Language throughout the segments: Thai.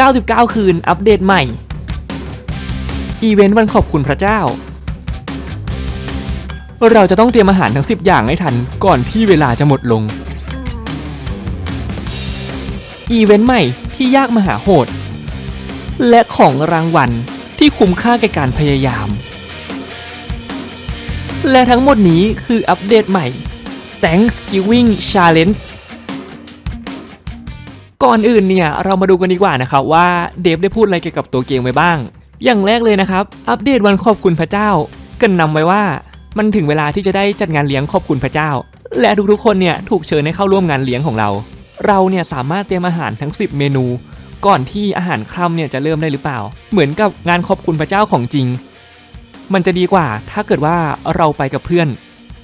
99 คืน อัปเดตใหม่ อีเวนต์วันขอบคุณพระเจ้า เราจะต้องเตรียมอาหารทั้ง 10 อย่างให้ทันก่อนที่เวลาจะหมดลง อีเวนต์ใหม่ที่ยากมหาโหด และของรางวัลที่คุ้มค่าแก่การพยายาม และทั้งหมดนี้คืออัปเดตใหม่ Thanksgiving Challenge ก่อนอื่นเนี่ยเรามาดูกันดีกว่านะครับว่าเดฟได้พูดอะไรเกี่ยวกับตัวเกมไว้บ้าง อย่างแรกเลยนะครับ อัปเดตวันขอบคุณพระเจ้ากรินนำไว้ว่ามันถึงเวลาที่จะได้จัดงานเลี้ยงขอบคุณพระเจ้า และทุกๆคนเนี่ยถูกเชิญให้เข้าร่วมงานเลี้ยงของเรา เราเนี่ยสามารถเตรียมอาหารทั้ง 10 เมนู ก่อนที่อาหารค่ำเนี่ยจะเริ่มได้หรือเปล่า เหมือนกับงานขอบคุณพระเจ้าของจริง มันจะดีกว่าถ้าเกิดว่าเราไปกับเพื่อน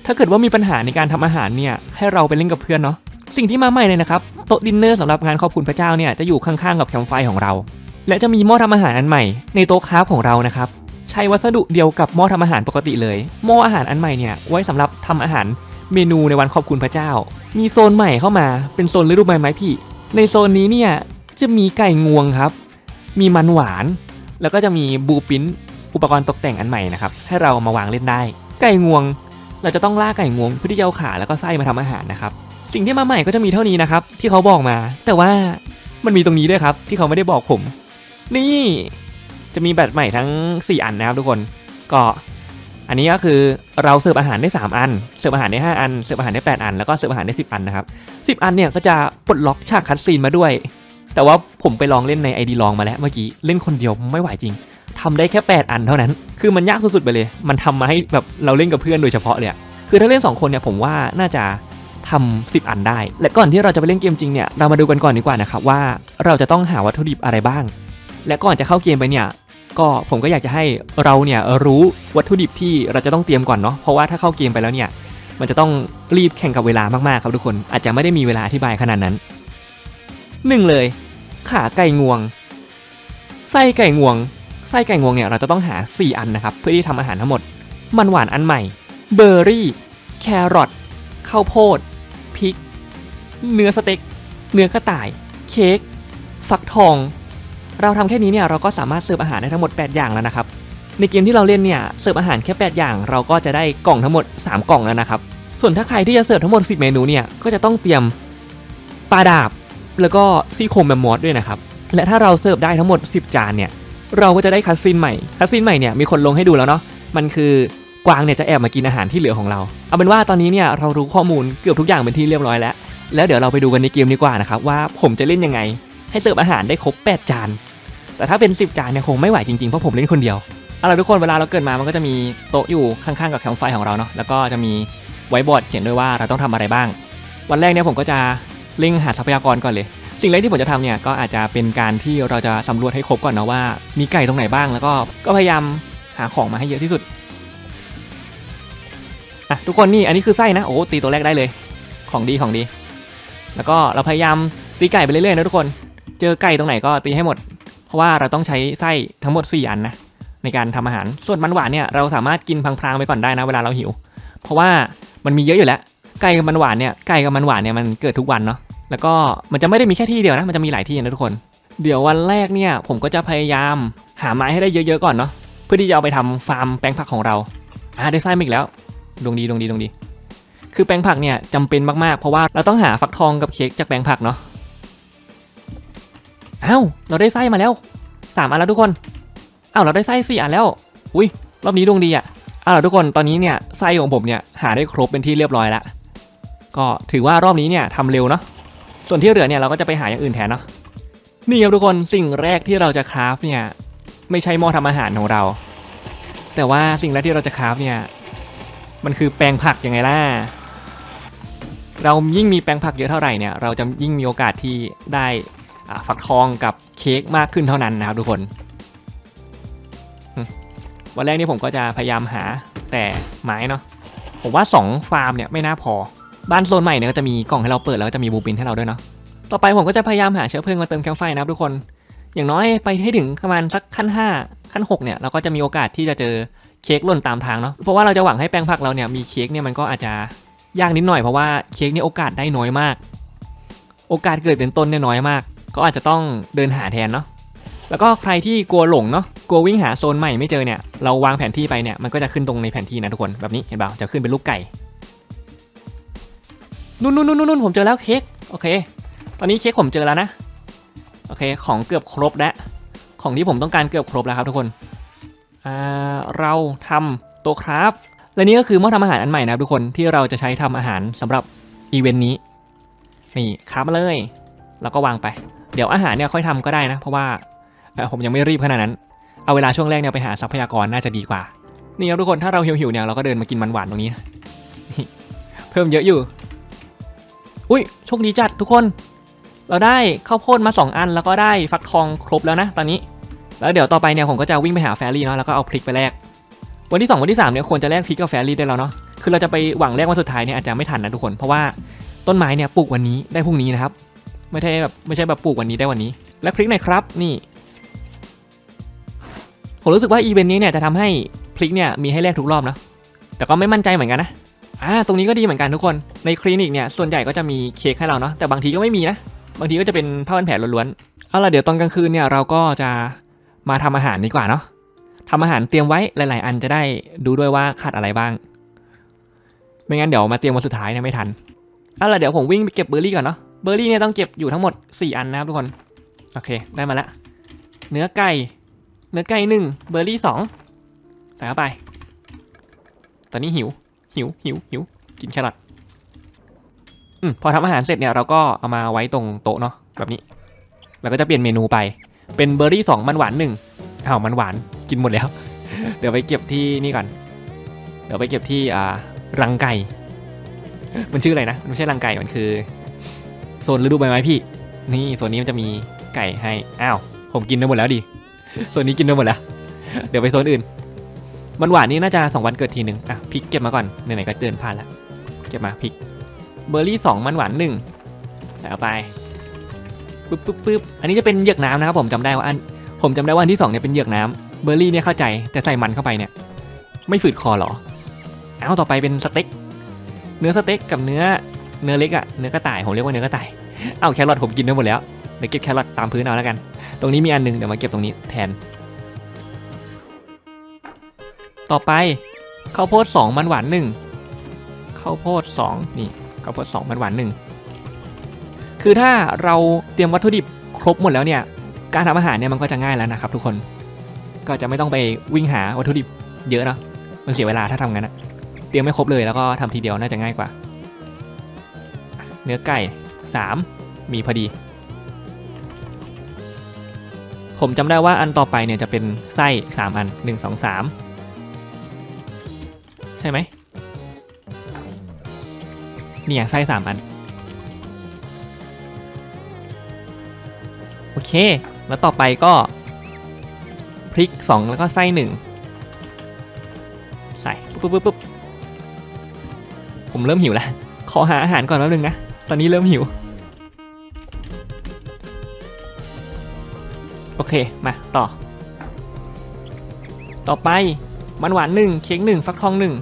ถ้าเกิดว่ามีปัญหาในการทำอาหารเนี่ยให้เราไปเล่นกับเพื่อนเนาะ สิ่งที่มาใหม่เลยนะครับโต๊ะดินเนอร์สำหรับงานขอบคุณพระเจ้าเนี่ยจะอยู่ข้างๆกับแคมป์ไฟของเรา และจะมีหม้อทำอาหารอันใหม่ ในโต๊ะคราฟของเรานะครับใช้วัสดุเดียวกับหม้อทำอาหารปกติเลยหม้ออาหารอันใหม่เนี่ยไว้สำหรับทำอาหารเมนูในวันขอบคุณพระเจ้า มีโซนใหม่เข้ามาเป็นโซนฤดูใบไม้ผลิในโซนนี้เนี่ยจะมีไก่งวงครับ มีมันหวาน แล้วก็จะมีบูปิ้นอุปกรณ์ตกแต่งอันใหม่นะครับให้เรามาวางเล่นได้ ไก่งวง เราจะต้องล่าไก่งวงเพื่อที่จะเอาขาแล้วก็ไส้มาทำอาหารนะครับ สิ่งที่มาใหม่ก็จะมีเท่านี้นะครับ ที่เขาบอกมา แต่ว่ามันมีตรงนี้ด้วยครับ ที่เขาไม่ได้บอกผม นี่จะมีแบตใหม่ทั้ง 4 อันนะครับทุกคนก็อันนี้ก็คือเราเสิร์ฟอาหารได้ 3 อัน เสิร์ฟอาหารได้ 5 อัน เสิร์ฟอาหารได้ 8 อัน แล้วก็เสิร์ฟอาหารได้ 10 อันนะครับ 10 อันเนี่ยก็จะปลดล็อกฉากคัดซีนมาด้วย แต่ว่าผมไปลองเล่นใน ID ลองมาแล้วเมื่อกี้ เล่นคนเดียวไม่ไหวจริงทำได้แค่ 8 อันเท่านั้น คือมันยากสุดๆไปเลย มันทำมาให้แบบเราเล่นกับเพื่อนโดยเฉพาะเลยคือถ้าเล่น 2 คนเนี่ยผมว่าน่าจะ ทำ10 อันได้ และก่อนที่เราจะไปเล่นเกมจริงเนี่ยเรามาดูกันก่อนดีกว่านะครับว่าเราจะต้องหาวัตถุดิบอะไรบ้าง และก่อนจะเข้าเกมไปเนี่ยก็ผมก็อยากจะให้เราเนี่ยรู้วัตถุดิบที่เราจะต้องเตรียมก่อนเนาะเพราะว่าถ้าเข้าเกมไปแล้วเนี่ยมันจะต้องรีบแข่งกับเวลามากๆครับทุกคนอาจจะไม่ได้มีเวลาอธิบายขนาดนั้นหนึ่งเลย ขาไก่งวง ไส้ไก่งวง ไส้ไก่งวงเนี่ยเราจะต้องหา 4 อันนะครับ เพื่อที่ทำอาหารทั้งหมด มันหวานอันใหม่ เบอร์รี่ แครอทข้าวโพด เนื้อสเต็ก เนื้อกระต่าย เค้ก ฟักทอง เราทำแค่นี้เนี่ยเราก็สามารถเสิร์ฟอาหารได้ทั้งหมด 8 อย่างแล้วนะครับ ในเกมที่เราเล่นเนี่ยเสิร์ฟอาหารแค่ 8 อย่าง เราก็จะได้กล่องทั้งหมด 3 กล่องแล้วนะครับ ส่วนถ้าใครที่จะเสิร์ฟทั้งหมด 10 เมนูเนี่ยก็จะต้องเตรียมปลาดาบ แล้วก็ซี่โครงแมมมอสด้วยนะครับ และถ้าเราเสิร์ฟได้ทั้งหมด 10 จานเนี่ยเราก็จะได้คัสซินใหม่ คัสซินใหม่เนี่ยมีคนลงให้ดูแล้วเนาะ มันคือกวางเนี่ยจะแอบมากินอาหารที่เหลือของเรา เอาเป็นว่าตอนนี้เนี่ยเรารู้ข้อมูลเกือบทุกอย่างเป็นที่เรียบร้อยแล้ว แล้วเดี๋ยวเราไปดูกันในเกมดีกว่านะครับว่าผมจะเล่นยังไง ให้เสิร์ฟอาหารได้ครบ 8 จาน แต่ถ้าเป็น 10 จานเนี่ยคงไม่ไหวจริงๆเพราะผมเล่นคนเดียวเอาละทุกคนเวลาเราเกิดมามันก็จะมีโต๊ะอยู่ข้างๆกับแคมป์ไฟของเราเนาะแล้วก็จะมีไวท์บอร์ดเขียนด้วยว่าเราต้องทำอะไรบ้าง วันแรกเนี่ยผมก็จะเร่งหาทรัพยากรก่อนเลย สิ่งแรกที่ผมจะทำเนี่ยก็อาจจะเป็นการที่เราจะสำรวจให้ครบก่อนนะว่า มีไก่ตรงไหนบ้าง แล้วก็ก็พยายามหาของมาให้เยอะที่สุดอะทุกคนนี่อันนี้คือไส้นะโอ้ตีตัวแรกได้เลย ของดีของดี แล้วก็เราพยายามตีไก่ไปเรื่อยๆนะทุกคน เจอไก่ตรงไหนก็ตีให้หมด เพราะว่าเราต้องใช้ไส้ทั้งหมด 4 อันนะในการทำอาหาร ส่วนมันหวานเนี่ยเราสามารถกินพลางๆไปก่อนได้นะเวลาเราหิว เพราะว่ามันมีเยอะอยู่แล้ว ไก่กับมันหวานเนี่ย ไก่กับมันหวานเนี่ยมันเกิดทุกวันเนาะ แล้วก็มันจะไม่ได้มีแค่ที่เดียวนะ มันจะมีหลายที่นะทุกคน เดี๋ยววันแรกเนี่ยผมก็จะพยายามหาไม้ให้ได้เยอะๆก่อนเนาะ เพื่อที่จะเอาไปทำฟาร์มแปลงผักของเราอ่าได้ไส้มาอีกแล้ว ดวงดีดวงดีดวงดี คือแปลงผักเนี่ยจำเป็นมากๆ เพราะว่าเราต้องหาฟักทองกับเค้กจากแปลงผักเนาะอ้าวเราได้ไส้มาแล้วสามอันแล้วทุกคนอ้าวเราได้ไส้สี่อันแล้วอุ้ยรอบนี้ดวงดีอะอ้าวทุกคนตอนนี้เนี่ยไส้ของผมเนี่ยหาได้ครบเป็นที่เรียบร้อยแล้วก็ถือว่ารอบนี้เนี่ยทำเร็วเนาะส่วนที่เหลือเนี่ยเราก็จะไปหาอย่างอื่นแทนเนาะนี่ครับทุกคนสิ่งแรกที่เราจะคราฟเนี่ยไม่ใช่หม้อทำอาหารของเรา แต่ว่าสิ่งแรกที่เราจะคราฟเนี่ยมันคือแปลงผักยังไงล่ะ เรายิ่งมีแปลงผักเยอะเท่าไหร่เนี่ยเราจะยิ่งมีโอกาสที่ได้ฟักทองกับเค้กมากขึ้นเท่านั้นนะครับทุกคน วันแรกนี่ผมก็จะพยายามหาแต่ไม้เนาะผมว่า 2 ฟาร์มเนี่ยไม่น่าพอ บ้านโซนใหม่เนี่ยก็จะมีกล่องให้เราเปิดแล้วก็จะมีบูปินให้เราด้วยเนาะต่อไปผมก็จะพยายามหาเชื้อเพลิงมาเติมแคมไฟนะครับทุกคน อย่างน้อยไปให้ถึงประมาณสักขั้น 5 ขั้น 6 เนี่ยเราก็จะมีโอกาสที่จะเจอเค้กหล่นตามทางเนาะเพราะว่าเราจะหวังให้แปลงผักเราเนี่ยมีเค้กเนี่ยมันก็อาจจะ ยากนิดหน่อยเพราะว่าเค้กเนี่ยโอกาสได้น้อยมาก โอกาสเกิดเป็นต้นเนี่ยน้อยมาก ก็อาจจะต้องเดินหาแทนเนาะแล้วก็ใครที่กลัวหลงเนาะกลัววิ่งหาโซนใหม่ไม่เจอเนี่ยเราวางแผนที่ไปเนี่ยมันก็จะขึ้นตรงในแผนที่นะทุกคนแบบนี้เห็นเปล่าจะขึ้นเป็นรูปไก่นู่นนู่นนู่นนู่นผมเจอแล้วเค้กโอเค ตอนนี้เค้กผมเจอแล้วนะโอเคของเกือบครบแล้วของที่ผมต้องการเกือบครบแล้วครับทุกคนอ่าเราทำโต๊ะครับ และนี่ก็คือหม้อทำอาหารอันใหม่นะครับทุกคนที่เราจะใช้ทำอาหารสำหรับอีเวนต์นี้นี่ครับมาเลย แล้วก็วางไป เดี๋ยวอาหารเนี่ยค่อยทำก็ได้นะ เพราะว่าผมยังไม่รีบขนาดนั้น เอาเวลาช่วงแรกเนี่ยไปหาทรัพยากรน่าจะดีกว่า นี่ครับทุกคนถ้าเราหิวๆเนี่ยเราก็เดินมากินมันหวานตรงนี้ เพิ่มเยอะอยู่ อุ้ยโชคดีจัดทุกคน เราได้ข้าวโพดมา 2 อัน แล้วก็ได้ฟักทองครบแล้วนะ ตอนนี้ แล้วเดี๋ยวต่อไปเนี่ยผมก็จะวิ่งไปหาแฟรี่เนาะแล้วก็เอาพริกไปแลก วันที่ 2 วันที่3เนี่ยควรจะแลกพริกกับแฟรี่ได้แล้วเนาะคือเราจะไปหวังแลกวันสุดท้ายเนี่ยอาจจะไม่ทันนะทุกคน เพราะว่าต้นไม้เนี่ยปลูกวันนี้ได้พรุ่งนี้นะครับไม่ใช่แบบไม่ใช่แบบปลูกวันนี้ได้วันนี้ และพริกหน่อยครับนี่ผมรู้สึกว่าอีเวนต์นี้เนี่ยจะทำให้พริกเนี่ยมีให้แลกทุกรอบนะแต่ก็ไม่มั่นใจเหมือนกันนะอ่าตรงนี้ก็ดีเหมือนกันทุกคนในคลินิกเนี่ยส่วนใหญ่ก็จะมีเค้กให้เราเนาะแต่บางทีก็ไม่มีนะบางทีก็จะเป็นผ้าพันแผลล้วนๆเอาล่ะเดี๋ยวตอนกลางคืนเนี่ยเราก็จะมาทำอาหารดีกว่าเนาะ ทำอาหารเตรียมไว้หลาย ๆ อันจะได้ดูด้วยว่าขาดอะไรบ้าง ไม่งั้นเดี๋ยวมาเตรียมวันสุดท้ายเนี่ยไม่ทันเอาล่ะเดี๋ยวผมวิ่งไปเก็บเบอร์รี่ก่อนเนาะ เบอร์รี่เนี่ยต้องเก็บอยู่ทั้งหมด 4 อันนะครับทุกคน โอเคได้มาละ เนื้อไก่ เนื้อไก่หนึ่งเบอร์รี่สองใส่เข้าไป ตอนนี้หิว หิว หิว หิว กินแครอทอืมพอทำอาหารเสร็จเนี่ยเราก็เอามาไว้ตรงโต๊ะเนาะแบบนี้ แล้วก็จะเปลี่ยนเมนูไป เป็นเบอร์รี่สองมันหวานหนึ่งอ้าวมันหวาน กินหมดแล้ว เดี๋ยวไปเก็บที่นี่ก่อน เดี๋ยวไปเก็บที่อ่ารังไก่ มันชื่ออะไรนะ มันไม่ใช่รังไก่ มันคือโซนฤดูใบไม้พี่ นี่โซนนี้มันจะมีไก่ให้ อ้าว ผมกินไปหมดแล้วดิ โซนนี้กินไปหมดแล้ว เดี๋ยวไปโซนอื่น มันหวานนี่น่าจะสองวันเกิดทีหนึ่งอะพริกเก็บมาก่อน ไหนๆก็เดินผ่านละ เก็บมาพริก เบอร์รี่สองมันหวานหนึ่งใส่เข้าไปปึ๊บปึ๊บปึ๊บอันนี้จะเป็นเหยือกน้ำนะครับผมจำได้ว่าอัน ผมจำได้ว่าอันที่สองเนี่ยเป็นเหยือกน้ำ เบอร์รี่เนี่ยเข้าใจแต่ใส่มันเข้าไปเนี่ย ไม่ฝืดคอเหรอ เอาต่อไปเป็นสเต็ก เนื้อสเต็กกับเนื้อเนื้อเล็กอะเนื้อกระต่ายผมเรียกว่าเนื้อกระต่าย เอาแครอทผมกินไปหมดแล้วเดี๋ยวเก็บแครอทตามพื้นเอาแล้วกัน ตรงนี้มีอันหนึงเดี๋ยวมาเก็บตรงนี้แทน ต่อไปข้าวโพดสองมันหวานหนึ่งข้าวโพดสองนี่ข้าวโพดสองมันหวานหนึ่งคือถ้าเราเตรียมวัตถุดิบครบหมดแล้วเนี่ยการทำอาหารเนี่ยมันก็จะง่ายแล้วนะครับทุกคน ก็จะไม่ต้องไปวิ่งหาวัตถุดิบเยอะเนาะมันเสียเวลาถ้าทำงั้นนะเตรียมไม่ครบเลยแล้วก็ทำทีเดียวน่าจะง่ายกว่า เนื้อไก่สามมีพอดี ผมจำได้ว่าอันต่อไปเนี่ยจะเป็นไส้สามอันหนึ่งสองสามใช่ไหมเนี่ยไส้สามอัน โอเค แล้วต่อไปก็ พริกสองแล้วก็ไส้หนึ่งใส่ปุ๊บปุ๊บปุ๊บผมเริ่มหิวแล้วขอหาอาหารก่อนแป๊บนึงนะ ตอนนี้เริ่มหิว โอเค มาต่อ ต่อไปมันหวานหนึ่งเค้กหนึ่งฟักทองหนึ่ง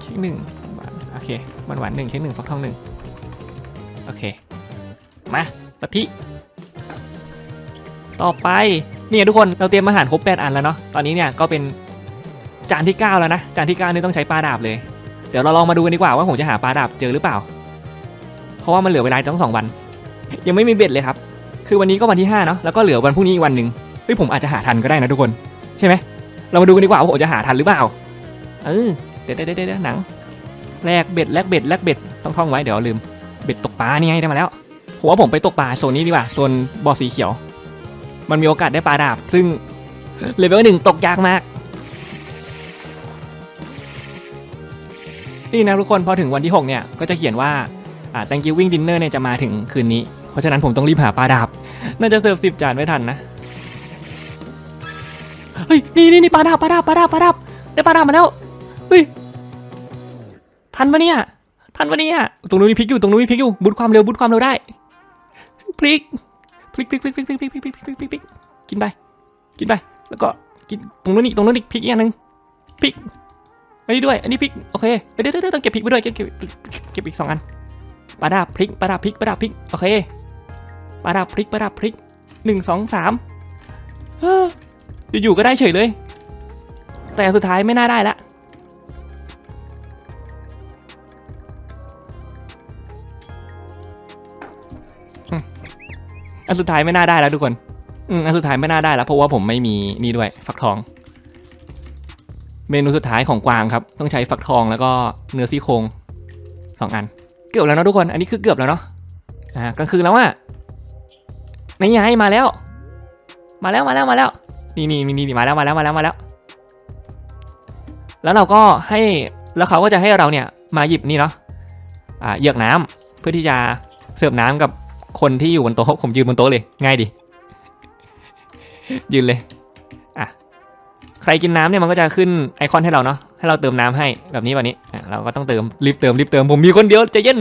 เค้กหนึ่งมันหวานโอเคมันหวานหนึ่งเค้กหนึ่งฟักทองหนึ่งโอเค มาปะทิต่อไป นี่ยทุกคนเราเตรียมอาหารครบ8อันแล้วเนาะตอนนี้เนี่ยก็เป็นจานที่ 9 แล้วนะจานที่ 9 นี่ต้องใช้ปลาดาบเลย เดี๋ยวเราลองมาดูกันดีกว่าว่าผมจะหาปลาดาบเจอหรือเปล่า เพราะว่ามันเหลือเวลาต้องสองวัน ยังไม่มีเบ็ดเลยครับ คือวันนี้ก็วันที่5เนาะแล้วก็เหลือวันพรุ่งนี้อีกวันหนึ่งเฮ้ยผมอาจจะหาทันก็ได้นะทุกคนใช่ไหมเรามาดูกันดีกว่าว่าผมจะหาทันหรือเปล่าเออเดี๋ยวเดี๋ยวเดี๋ยวหนังแลกเบ็ดแลกเบ็ดแลกเบ็ดต้องท่องไว้เดี๋ยวลืมเบ็ดตกปลานี่ไงได้มาแล้วผมว่าผมไปตกปลาโซนนี้ดีกว่าโซนบ่อสีเขียว มันมีโอกาสได้ปลาดาบ ซึ่งเลเวลหนึ่งตกยากมาก นี่นะทุกคนพอถึงวันที่ 6 เนี่ย ก็จะเขียนว่าอ่า Thanksgiving Dinner เนี่ยจะมาถึงคืนนี้ เพราะฉะนั้นผมต้องรีบหาปลาดาบ น่าจะเสิร์ฟสิบจานไม่ทันนะ เฮ้ย นี่นี่นี่ปลาดาบปลาดาบปลาดาบปลาดาบได้ปลาดาบมาแล้ว เฮ้ย ทันปะเนี่ย ทันปะเนี่ย ตรงนู้นมีพริกอยู่ ตรงนู้นมีพริกอยู่ บุดความเร็ว บุดความเร็วได้ พริก พริกพริกพริกพริกพริกพริกพริกพริกพริกพริกพริกกินไป กินไป แล้วก็กินตรงนู้นอีกตรงนู้นอีกพริกอีกอันหนึงพริก อันนี้ด้วย อันนี้พริก โอเคเดี๋ยวเดี๋ยวเดี๋ยวต้องเก็บพริกไปด้วย เก็บเก็บเก็บอีกสองอันปลาดาพริกปลาดาพริกปลาดาพริก โอเคปลาดาพริกปลาดาพริกหนึ่งสองสามอยู่ๆก็ได้เฉยเลย แต่สุดท้ายไม่น่าได้ละ อันสุดท้ายไม่น่าได้แล้วทุกคนอืมอันสุดท้ายไม่น่าได้แล้วเพราะว่าผมไม่มีนี่ด้วยฟักทอง เมนูสุดท้ายของกวางครับ ต้องใช้ฟักทองแล้วก็เนื้อซี่โครงสองอัน เกือบแล้วเนอะทุกคน อันนี้คือเกือบแล้วเนาะอ่ากลางคืนแล้วอะนี่ไงมาแล้ว มาแล้วมาแล้วมาแล้ว นี่นี่นี่นี่มาแล้วมาแล้วมาแล้วมาแล้ว แล้วเราก็ให้แล้วเขาก็จะให้เราเนี่ยมาหยิบนี่เนาะอ่าเหยือกน้ำเพื่อที่จะเสิร์ฟน้ำกับ คนที่อยู่บนโต๊ะผมยืนบนโต๊ะเลยง่ายดี ยืนเลยอะใครกินน้ำเนี่ยมันก็จะขึ้นไอคอนให้เราเนาะให้เราเติมน้ำให้แบบนี้แบบนี้อะเราก็ต้องเติมรีบเติมรีบเติมผมมีคนเดียวใจเย็น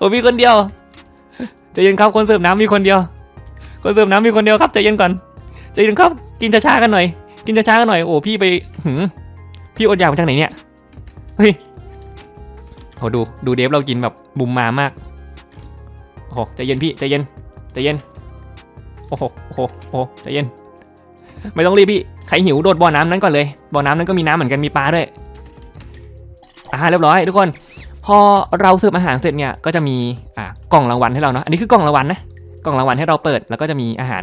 ผมมีคนเดียวใจเย็นครับคนเสิร์ฟน้ำมีคนเดียว คนเสิร์ฟน้ำมีคนเดียวครับใจเย็นก่อนใจเย็นครับกินช้าๆกันหน่อย กินช้าๆกันหน่อยโอ้พี่ไปหืมพี่อดอยากมาจากไหนเนี่ยเฮ้ยโอ้ดูดูเดฟเรากินแบบบุมมามาก โอ้โหใจเย็นพี่ใจเย็นใจเย็นโอ้โหโอ้โหโอ้โหใจเย็น ไม่ต้องรีบพี่ใครหิวโดดบ่อน้ำนั้นก่อนเลยบ่อน้ำนั้นก็มีน้ำเหมือนกันมีปลาด้วยอ่าเรียบร้อยทุกคน พอเราเสิร์ฟอาหารเสร็จเนี่ยก็จะมีอ่ากล่องรางวัลให้เราเนาะอันนี้คือกล่องรางวัลนะกล่องรางวัลให้เราเปิดแล้วก็จะมีอาหาร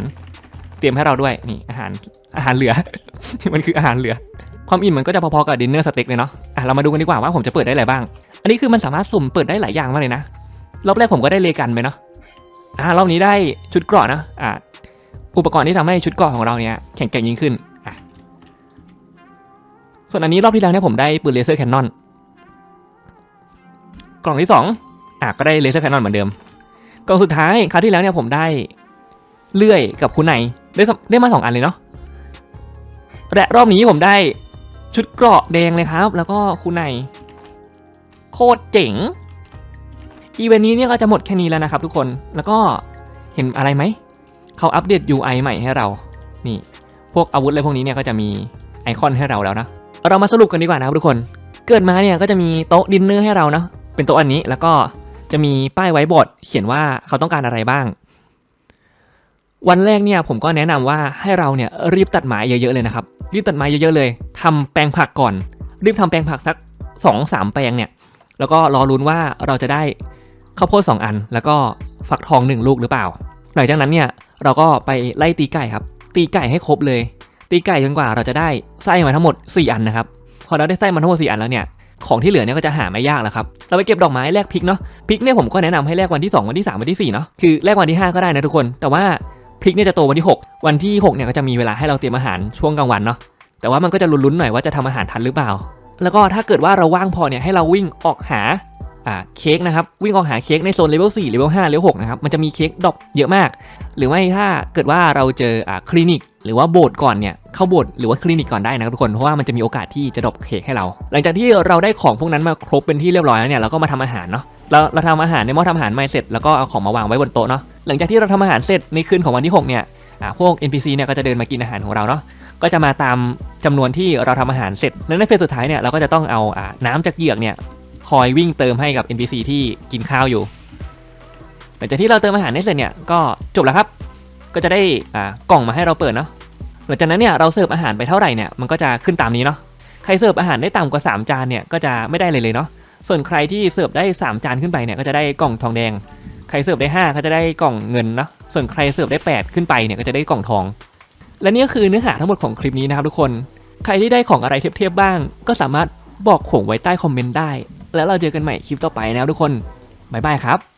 เตรียมให้เราด้วยนี่อาหารอาหารเหลือ มันคืออาหารเหลือ ความอิ่มมันก็จะพอๆกับดินเนอร์สเต็กเลยเนาะอะเรามาดูกันดีกว่าว่าผมจะเปิดได้อะไรบ้าง อันนี้คือมันสามารถสุ่มเปิดได้หลายอย่างมากเลยนะ รอบแรกผมก็ได้เลกันไปเนาะอ่ารอบนี้ได้ชุดเกราะนะอ่าอุปกรณ์ที่ทำให้ชุดเกราะของเราเนี่ยแข็งแกร่งยิ่งขึ้นอะส่วนอันนี้รอบที่แล้วเนี่ยผมได้ปืนเลเซอร์แคนนอนกล่องที่สองอะก็ได้เลเซอร์แคนนอนเหมือนเดิม กล่องสุดท้ายคราวที่แล้วเนี่ยผมได้เลื่อยกับคุณไหนได้ได้มาสองอันเลยเนาะและรอบนี้ผมได้ชุดเกราะแดงเลยครับ แล้วก็คุณไหนโคตรเจ๋ง อีเวนต์นี้เนี่ยก็จะหมดแค่นี้แล้วนะครับทุกคนแล้วก็เห็นอะไรไหมเขาอัปเดต UI ใหม่ให้เรานี่ พวกอาวุธอะไรพวกนี้เนี่ยก็จะมีไอคอนให้เราแล้วนะเรามาสรุปกันดีกว่านะครับทุกคน เกิดมาเนี่ยก็จะมีโต๊ะดินเนอร์ให้เราเนาะเป็นโต๊ะอันนี้แล้วก็จะมีป้ายไว้บอร์ดเขียนว่าเขาต้องการอะไรบ้าง วันแรกเนี่ยผมก็แนะนำว่าให้เราเนี่ยรีบตัดไม้เยอะๆเลยนะครับรีบตัดไม้เยอะๆเลยทำแปลงผักก่อน รีบทำแปลงผักสัก2อสามแปลงเนี่ยแล้วก็รอลุ้นว่าเราจะได้ ข้าวโพด2 อัน แล้วก็ฟักทอง 1 ลูกหรือเปล่า หลังจากนั้นเนี่ยเราก็ไปไล่ตีไก่ครับ ตีไก่ให้ครบเลย ตีไก่จนกว่าเราจะได้ไส้มาทั้งหมด 4 อันนะครับ พอเราได้ไส้มาทั้งหมด4อันแล้วเนี่ยของที่เหลือเนี่ยก็จะหาไม่ยากแล้วครับ เราไปเก็บดอกไม้แลกพริกเนาะ พริกเนี่ยผมก็แนะนำให้แลกวันที่ 2 วันที่ 3 วันที่4เนาะ คือแลกวันที่ 5 ก็ได้นะทุกคน แต่ว่าพริกเนี่ยจะโตวันที่ 6 วันที่6เนี่ยก็จะมีเวลาให้เราเตรียมอาหารช่วงกลางวันเนาะ แต่ว่ามันก็จะลุ้นๆหน่อยว่าจะทำอาหารทันหรือเปล่า แล้วก็ถ้าเกิดว่าเราว่างพอเนี่ยให้เราวิ่งออกหา อ่าเค้กนะครับวิ่งออกหาเค้กในโซนเลเวล4เลเวล5เลเวล6นะครับมันจะมีเค้กดรอปเยอะมาก หรือไม่ถ้าเกิดว่าเราเจออ่าคลินิก หรือว่าโบสถ์ก่อนเนี่ยเข้าโบสถ์หรือว่าคลินิกก่อนได้นะครับทุกคนเพราะว่ามันจะมีโอกาสที่จะดรอปเค้กให้เรา หลังจากที่เราได้ของพวกนั้นมาครบเป็นที่เรียบร้อยแล้วเนี่ยเราก็มาทำอาหารเนาะเราเราทำอาหารในหม้อทำอาหารไม่เสร็จแล้วก็เอาของมาวางไว้บนโต๊ะเนาะหลังจากที่เราทำอาหารเสร็จในคืนของวันที่6เนี่ยอ่าพวก NPC เนี่ยก็จะเดินมากินอาหารของเราเนาะก็จะมาตามจำนวนที่เราทำอาหารเสร็จ และในเฟสสุดท้ายเนี่ยเราก็จะต้องเอาอน้ำจากเหยือกเนี่ย คอยวิ่งเติมให้กับ NPC ที่กินข้าวอยู่หลังจากที่เราเติมอาหารได้เสร็จเนี่ยก็จบแล้วครับ ก็จะได้กล่องมาให้เราเปิดเนาะหลังจากนั้นเนี่ยเราเสิร์ฟอาหารไปเท่าไหร่เนี่ยมันก็จะขึ้นตามนี้เนาะใครเสิร์ฟอาหารได้ต่ำกว่า 3 จานเนี่ยก็จะไม่ได้เลยเลยเนาะส่วนใครที่เสิร์ฟได้ 3 จานขึ้นไปเนี่ยก็จะได้กล่องทองแดง ใครเสิร์ฟได้ 5 ก็จะได้กล่องเงินเนาะส่วนใครเสิร์ฟได้ 8 ขึ้นไปเนี่ยก็จะได้กล่องทอง และนี่ก็คือเนื้อหาทั้งหมดของคลิปนี้นะครับทุกคน ใครที่ได้ของอะไรเทียบๆบ้าง ก็สามารถบอกผมไว้ใต้คอมเมนต์ได้ แล้วเราเจอกันใหม่คลิปต่อไปนะครับทุกคน บ๊ายบายครับ